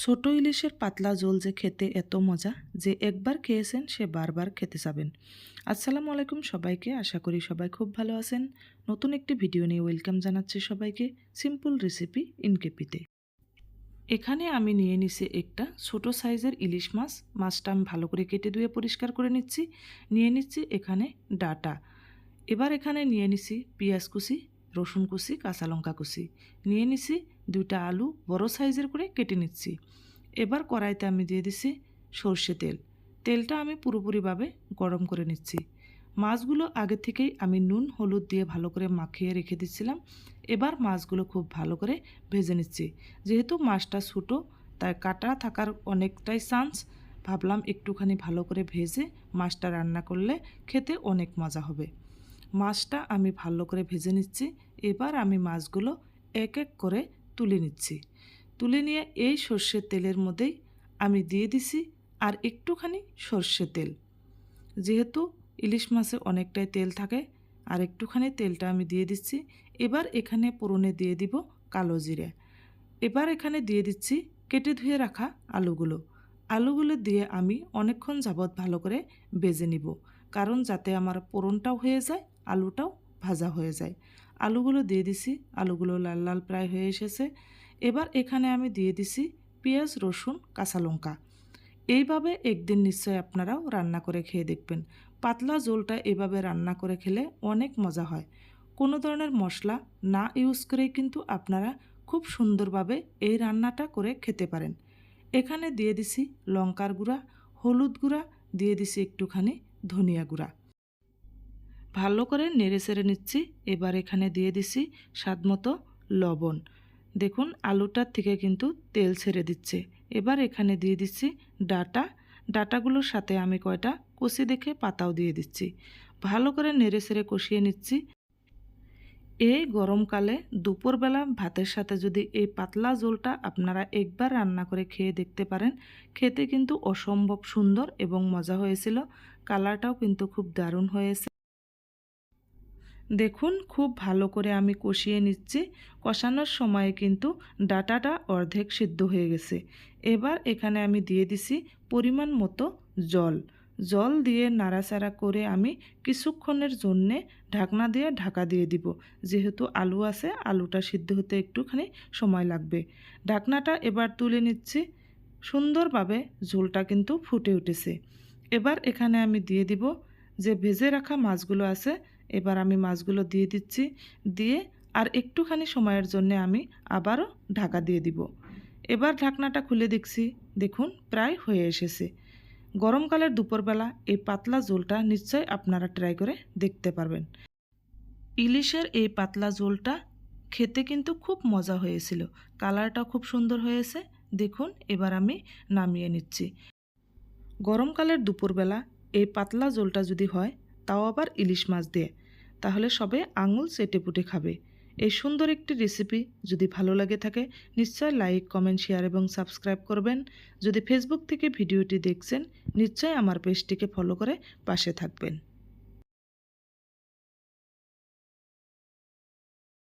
ছোট ইলিশের পাতলা ঝোল যে খেতে এত মজা, যে একবার খেয়েছেন সে বারবার খেতে যাবেন আসসালামু আলাইকুম সবাইকে, আশা করি সবাই খুব ভালো আছেন। নতুন একটি ভিডিও নিয়ে ওয়েলকাম জানাচ্ছি সবাইকে সিম্পল রেসিপি ইনকেপিতে। এখানে আমি নিয়ে নিছি একটা ছোট সাইজের ইলিশ মাছ। মাছটা আমি ভালো করে কেটে ধুয়ে পরিষ্কার করে নিচ্ছি। নিয়ে নিচ্ছি এখানে ডাটা। এবার এখানে নিয়ে নিছি পেঁয়াজ কুচি রসুন কুচি, কাঁচা লঙ্কা কুচি। নিয়ে নিছি দুইটা আলু, বড় সাইজের করে কেটে নিচ্ছি। এবার কড়াইতে আমি দিয়ে দিছি সর্ষে তেল। তেলটা আমি পুরোপুরিভাবে গরম করে নিচ্ছি। মাছগুলো আগে থেকেই আমি নুন, হলুদ দিয়ে ভালো করে মাখিয়ে রেখে দিচ্ছিলাম। এবার মাছগুলো খুব ভালো করে ভেজে নিচ্ছি। যেহেতু মাছটা ছোটো, তাই কাটা থাকার অনেকটাই চান্স ভাবলাম একটুখানি ভালো করে ভেজে মাছটা রান্না করলে খেতে অনেক মজা হবে। মাছটা আমি ভালো করে ভেজে নিচ্ছি। এবার আমি মাছগুলো এক এক করে তুলে নিচ্ছি। তুলে নিয়ে এই সর্ষের তেলের মধ্যেই আমি দিয়ে দিছি আর একটুখানি সর্ষে তেল। যেহেতু ইলিশ মাছে অনেকটাই তেল থাকে, আর একটুখানি তেলটা আমি দিয়ে দিচ্ছি। এবার এখানে পুরনে দিয়ে দিব কালো জিরে। এবার এখানে দিয়ে দিচ্ছি কেটে ধুয়ে রাখা আলুগুলো। আলুগুলো দিয়ে আমি অনেকক্ষণ যাবৎ ভালো করে বেজে নিব। কারণ যাতে আমার পোড়নটাও হয়ে যায়, আলুটাও ভাজা হয়ে যায়। আলুগুলো দিয়ে দিছি, আলুগুলো লাল লাল প্রায় হয়ে এসেছে। এবার এখানে আমি দিয়ে দিছি পেঁয়াজ, রসুন, কাঁচা লঙ্কা। এইভাবে একদিন নিশ্চয় আপনারাও রান্না করে খেয়ে দেখবেন। পাতলা ঝোলটা এভাবে রান্না করে খেলে অনেক মজা হয়। কোনো ধরনের মশলা না ইউজ করেই কিন্তু আপনারা খুব সুন্দরভাবে এই রান্নাটা করে খেতে পারেন। এখানে দিয়ে দিছি লঙ্কার গুঁড়া, হলুদ গুঁড়া, দিয়ে দিছি একটুখানি ধনিয়া গুঁড়া। ভালো করে নেড়ে সেড়ে নিচ্ছি। এবার এখানে দিয়ে দিছি স্বাদমতো লবণ। দেখুন আলুটার থেকে কিন্তু তেল ছেড়ে দিচ্ছে। এবার এখানে দিয়ে দিচ্ছি ডাটা। ডাটাগুলোর সাথে আমি কয়টা কষি দেখে পাতাও দিয়ে দিচ্ছি। ভালো করে নেড়ে সেড়ে কষিয়ে নিচ্ছি। এই গরমকালে দুপুরবেলা ভাতের সাথে যদি এই পাতলা ঝোলটা আপনারা একবার রান্না করে খেয়ে দেখতে পারেন, খেতে কিন্তু অসম্ভব সুন্দর এবং মজা হয়েছিল। কালারটাও কিন্তু খুব দারুণ হয়েছে। দেখুন, খুব ভালো করে আমি কষিয়ে নিচ্ছি। কষানোর সময়ে কিন্তু ডাটাটা অর্ধেক সিদ্ধ হয়ে গেছে। এবার এখানে আমি দিয়ে দিছি পরিমাণ মতো জল। জল দিয়ে নাড়াচাড়া করে আমি কিছুক্ষণের জন্যে ঢাকনা দিয়ে ঢাকা দিয়ে দিব। যেহেতু আলু আছে, আলুটা সিদ্ধ হতে একটুখানি সময় লাগবে। ঢাকনাটা এবার তুলে নিচ্ছি। সুন্দরভাবে ঝোলটা কিন্তু ফুটে উঠেছে। এবার এখানে আমি দিয়ে দিব যে ভেজে রাখা মাছগুলো আছে, এবার আমি মাছগুলো দিয়ে দিচ্ছি। দিয়ে আর একটুখানি সময়ের জন্য আমি আবারও ঢাকা দিয়ে দিব। এবার ঢাকনাটা খুলে দেখছি। দেখুন, প্রায় হয়ে এসেছে। গরমকালের দুপুরবেলা এই পাতলা ঝোলটা নিশ্চয় আপনারা ট্রাই করে দেখতে পারবেন। ইলিশের এই পাতলা ঝোলটা খেতে কিন্তু খুব মজা হয়েছিল। কালারটা খুব সুন্দর হয়েছে। দেখুন, এবার আমি নামিয়ে নিচ্ছি। গরমকালের দুপুরবেলা এই পাতলা ঝোলটা যদি হয়, তাও আবার ইলিশ মাছ দিয়ে। তাহলে সবে আঙুল চেটে পুটে খাবে। এই সুন্দর একটি রেসিপি যদি ভালো লাগে থাকে, নিশ্চয় লাইক কমেন্ট শেয়ার এবং সাবস্ক্রাইব করবেন। যদি ফেসবুক থেকে ভিডিওটি দেখছেন, নিশ্চয় আমার পেজটিকে ফলো করে পাশে থাকবেন।